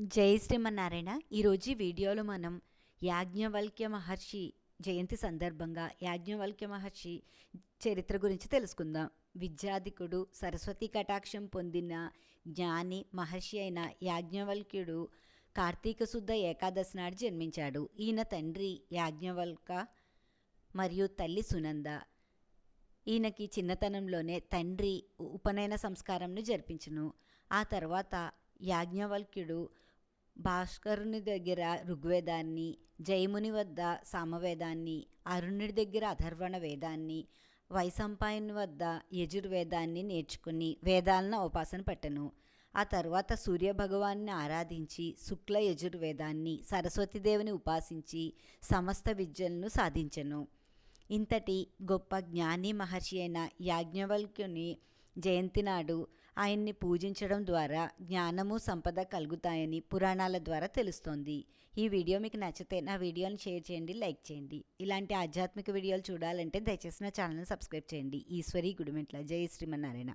జై శ్రీమన్నారాయణ. ఈరోజు వీడియోలో మనం యాజ్ఞవల్క్య మహర్షి జయంతి సందర్భంగా యాజ్ఞవల్క్య మహర్షి చరిత్ర గురించి తెలుసుకుందాం. విద్యాధికుడు సరస్వతి కటాక్షం పొందిన జ్ఞాని మహర్షి అయిన యాజ్ఞవల్క్యుడు కార్తీక శుద్ధ ఏకాదశి నాడు జన్మించాడు. ఈయన తండ్రి యాజ్ఞవల్క మరియు తల్లి సునంద. ఈయనకి చిన్నతనంలోనే తండ్రి ఉపనయన సంస్కారంను జరిపించును. ఆ తర్వాత యాజ్ఞవల్క్యుడు భాస్కరుని దగ్గర ఋగ్వేదాన్ని జయముని వద్ద సామవేదాన్ని అరుణుడి దగ్గర అధర్వణ వేదాన్ని వైశంపాయని వద్ద యజుర్వేదాన్ని నేర్చుకుని వేదాలను ఉపాసన పెట్టను. ఆ తర్వాత సూర్యభగవాన్ని ఆరాధించి శుక్ల యజుర్వేదాన్ని సరస్వతీదేవిని ఉపాసించి సమస్త విద్యలను సాధించెను. ఇంతటి గొప్ప జ్ఞాని మహర్షి అయిన యాజ్ఞవల్క్యుని జయంతి నాడు ఆయన్ని పూజించడం ద్వారా జ్ఞానము సంపద కలుగుతాయని పురాణాల ద్వారా తెలుస్తోంది. ఈ వీడియో మీకు నచ్చితే నా వీడియోని షేర్ చేయండి లైక్ చేయండి. ఇలాంటి ఆధ్యాత్మిక వీడియోలు చూడాలంటే దయచేసి నా ఛానల్ని సబ్స్క్రైబ్ చేయండి. ఈశ్వరి గుడిమెట్ల. జై శ్రీమన్నారాయణ.